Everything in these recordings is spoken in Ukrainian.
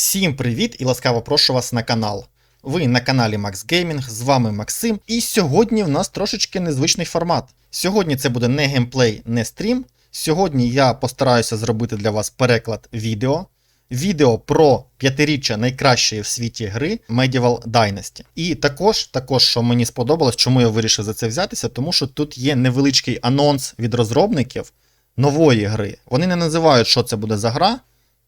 Всім привіт і ласкаво прошу вас на канал. Ви на каналі Max Gaming, з вами Максим, і сьогодні в нас трошечки незвичний формат. Сьогодні це буде не геймплей, не стрім. Сьогодні я постараюся зробити для вас переклад відео. Відео про п'ятиріччя найкращої в світі гри Medieval Dynasty. І також, також, що мені сподобалось, чому я вирішив за це взятися, тому що тут є невеличкий анонс від розробників нової гри. Вони не називають, що це буде за гра,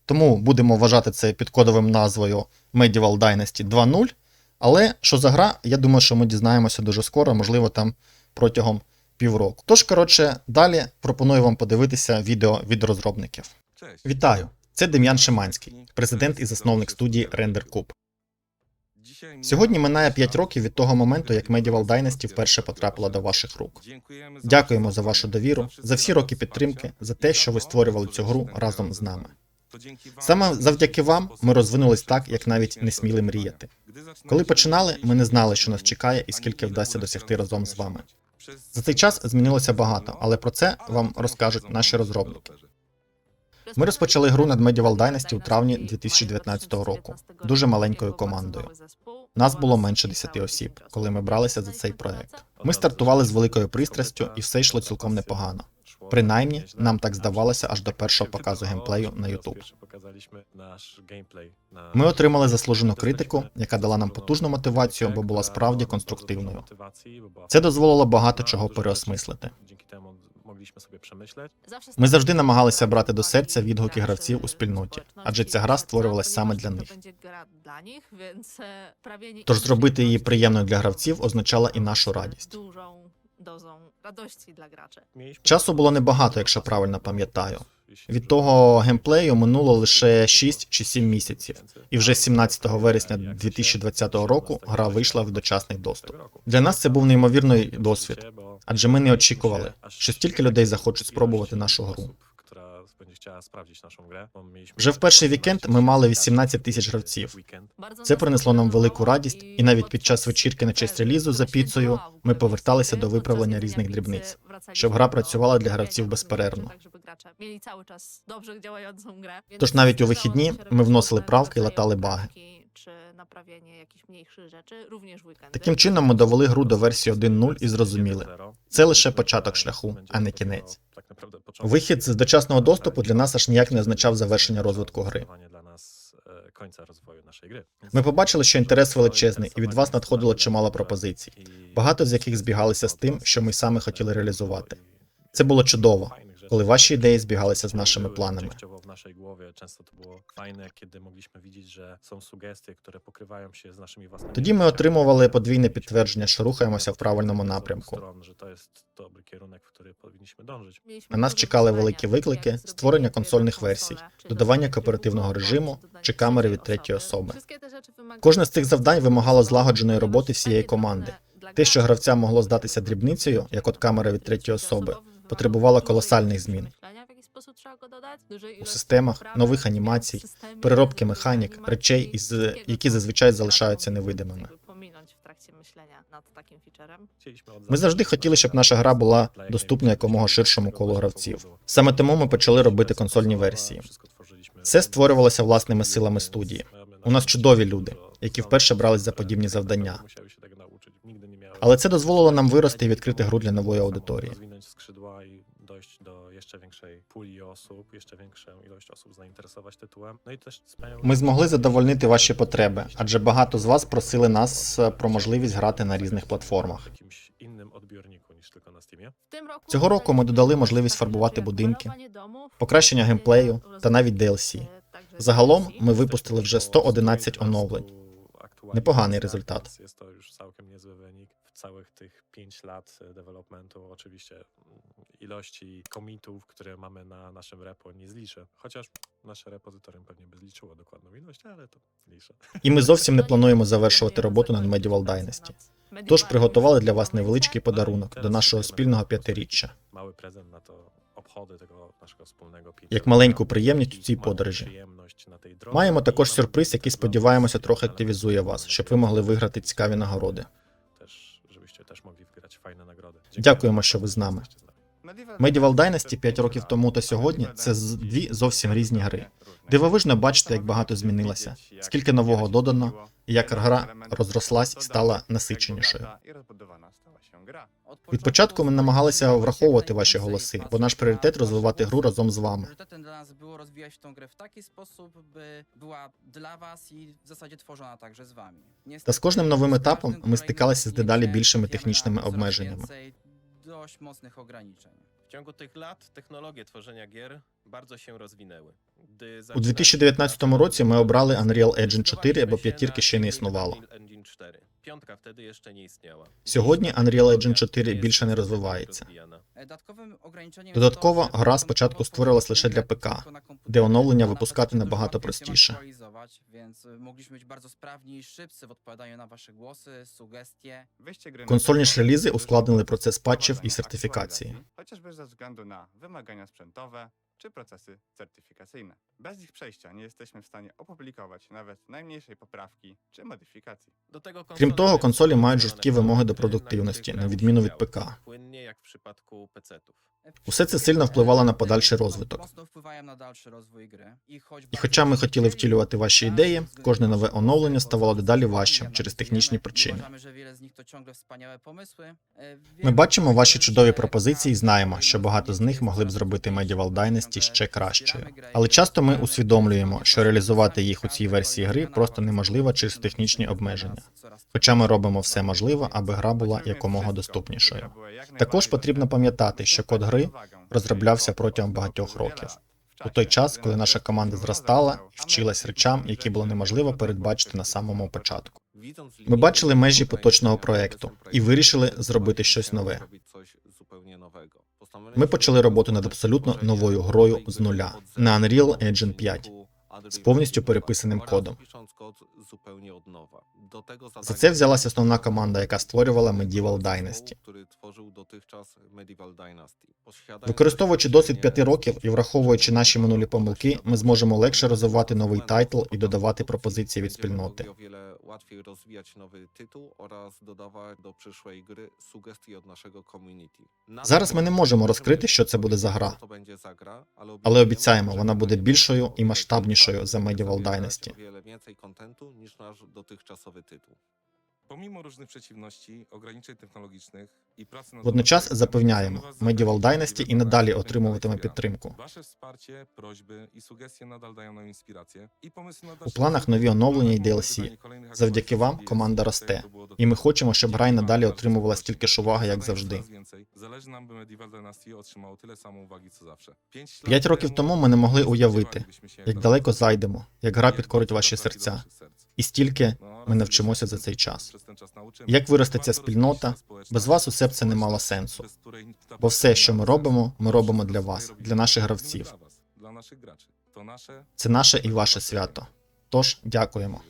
тому будемо вважати це під кодовим назвою Medieval Dynasty 2.0. Але що за гра, я думаю, що ми дізнаємося дуже скоро, можливо, там протягом півроку. Тож, коротше, далі пропоную вам подивитися відео від розробників. Вітаю! Це Дем'ян Шиманський, президент і засновник студії Render Cube. Сьогодні минає 5 років від того моменту, як Medieval Dynasty вперше потрапила до ваших рук. Дякуємо за вашу довіру, за всі роки підтримки, за те, що ви створювали цю гру разом з нами. Саме завдяки вам ми розвинулись так, як навіть не сміли мріяти. Коли починали, ми не знали, що нас чекає і скільки вдасться досягти разом з вами. За цей час змінилося багато, але про це вам розкажуть наші розробники. Ми розпочали гру над Medieval Dynasty у травні 2019 року, дуже маленькою командою. Нас було менше 10 осіб, коли ми бралися за цей проект. Ми стартували з великою пристрастю, і все йшло цілком непогано. Принаймні, нам так здавалося аж до першого показу геймплею на YouTube. Ми отримали заслужену критику, яка дала нам потужну мотивацію, бо була справді конструктивною. Це дозволило багато чого переосмислити. Ми завжди намагалися брати до серця відгуки гравців у спільноті, адже ця гра створювалась саме для них. Тож зробити її приємною для гравців означало і нашу радість. Часу було небагато, якщо правильно пам'ятаю. Від того геймплею минуло лише 6 чи 7 місяців, і вже 17 вересня 2020 року гра вийшла в дочасний доступ. Для нас це був неймовірний досвід, адже ми не очікували, що стільки людей захочуть спробувати нашу гру. Вже в перший вікенд ми мали 18 тисяч гравців. Це принесло нам велику радість, і навіть під час вечірки на честь релізу за піцею ми поверталися до виправлення різних дрібниць, щоб гра працювала для гравців безперервно. Тож навіть у вихідні ми вносили правки і латали баги. Таким чином ми довели гру до версії 1.0 і зрозуміли. Це лише початок шляху, а не кінець. Вихід з дочасного доступу для нас аж ніяк не означав завершення розвитку гри. Ми побачили, що інтерес величезний, і від вас надходило чимало пропозицій, багато з яких збігалися з тим, що ми саме хотіли реалізувати. Це було чудово, коли ваші ідеї збігалися з нашими планами. Naszej głowie. Często to było fajne, kiedy mogliśmy widzieć, że są sugestie, które pokrywają się z naszymi własnymi. Тоді ми отримували подвійне підтвердження, що рухаємося в правильному напрямку. Stron, że to jest dobry kierunek, w który powinniśmy dążyć. На нас чекали великі виклики, створення консольних версій, додавання кооперативного режиму чи камери від третьої особи. Кожне з цих завдань вимагало злагодженої роботи всієї команди. Те, що гравцям могло здатися дрібницею, як от камера від третьої особи, потребувало колосальних змін у системах, нових анімацій, переробки механік, речей, із які зазвичай залишаються невидимими. Ми завжди хотіли, щоб наша гра була доступна якомога ширшому колу гравців. Саме тому ми почали робити консольні версії. Це створювалося власними силами студії. У нас чудові люди, які вперше брались за подібні завдання. Але це дозволило нам вирости і відкрити гру для нової аудиторії. Jeszcze większej puli osób, jeszcze większą ilość osób zainteresować tytułem. No i też wspaniałe... Ми змогли задовольнити ваші потреби, адже багато з вас просили нас е, про можливість грати на різних платформах. jakimś innym odbiorniku niż tylko na Steamie. Цього року ми додали можливість фарбувати будинки, покращення геймплею та навіть DLC. Загалом ми випустили вже 111 оновлень. Непоганий результат. Jest to już całkiem niezły wynik. W całych tych 5 lat e, developmentu oczywiście mm, ilości komitów, które mamy na naszym repo nie zliczę. Chociaż nasze repozytorium pewnie by zliczyło dokładną ilość, ale to liczę. І ми зовсім не плануємо завершувати роботу над Medieval Dynasty. Тож приготували для вас невеличкий подарунок до нашого спільного п'ятиріччя, Mały prezent na to obchody tego naszego wspólnego як маленьку приємність у цій подорожі. Przyjemność na tej drodze. Маємо також сюрприз, який сподіваємося трохи активізує вас, щоб ви могли виграти цікаві нагороди. Też, żebyście też mogli wygrać fajne nagrody. Дякуємо, що ви з нами. Medieval Dynasty 5 років тому та сьогодні це з- дві зовсім різні гри. Дивовижно бачити, як багато змінилося, скільки нового додано, і як гра розрослась і стала насиченішою. Від початку ми намагалися враховувати ваші голоси, бо наш пріоритет розвивати гру разом з вами. Dla nas było rozwijać tą grę w taki sposób, by była dla was i w zasadzie tworzona także z. Та з кожним новим етапом ми стикалися з дедалі більшими технічними обмеженнями. Dość mocnych ograniczeń. W ciągu tych lat technologie tworzenia gier bardzo się rozwinęły. У 2019 році ми обрали Unreal Engine 4, бо п'ятірки ще не існувало. Unreal Engine 4. Piątka wtedy jeszcze nie istniała. Сьогодні Unreal Engine 4 більше не розвивається. E, Додатково, гра спочатку створилась лише для ПК, де оновлення випускати набагато простіше. Консольні ж релізи ускладнили процес патчів і сертифікації. Chociażby ze względu na wymagania sprzętowe czy procesy certyfikacyjne. Bez ich przejścia nie jesteśmy w stanie opublikować nawet najmniejszej poprawki czy modyfikacji. До tego Крім того, консолі мають zbudowane жорсткі вимоги до produkty, продуктивності, na на których відміну grało від się ПК. tak Płynnie jak w przypadku PC-ów. Усе це сильно впливало на подальший розвиток. І хоча ми хотіли втілювати ваші ідеї, кожне нове оновлення ставало дедалі важчим через технічні причини. Е, Ми бачимо ваші чудові пропозиції і знаємо, що багато з них могли б зробити Medieval Dynasty ще кращою. Але часто ми усвідомлюємо, що реалізувати їх у цій версії гри просто неможливо через технічні обмеження. Хоча ми робимо все можливе, аби гра була якомога доступнішою. Також потрібно пам'ятати, що код гри розроблявся протягом багатьох років. У той час, коли наша команда зростала і вчилась речам, які було неможливо передбачити на самому початку. Ми бачили межі поточного проекту і вирішили зробити щось нове. Ми почали роботу над абсолютно новою грою з нуля на Unreal Engine 5 з повністю переписаним кодом. За це взялася основна команда, яка створювала Medieval Dynasty. Використовуючи досвід п'яти років і враховуючи наші минулі помилки, ми зможемо легше розвивати новий тайтл і додавати пропозиції від спільноти. Do od. Зараз ми не можемо розкрити, що це буде за гра, Co to będzie za gra, але обіцяємо, вона буде більшою і масштабнішою за Medieval Dynasty. niż nasz dotychczasowy tytuł. Pomimo różnych przeciwności, ograniczeń technologicznych і праці над Водночас запевняємо, Medieval Dynasty і надалі отримуватиме підтримку. Ваше wsparcie, prośby і сугестії надal dają нам інспірацію. І помисли на У планах нові оновлення і DLC. Завдяки вам команда росте, І ми хочемо, щоб гра й надалі отримувала стільки ж уваги, як завжди. Залежить нам, би Medieval Dynasty отримало тиле само уваги, це завжди. П'ять років тому ми не могли уявити, як далеко зайдемо, як гра підкорить ваші серця. І стільки ми навчимося за цей час. Як виросте ця спільнота, без вас усе б це не мало сенсу. Бо все, що ми робимо, ми робимо для вас, для наших гравців. Це наше і ваше свято. Тож дякуємо.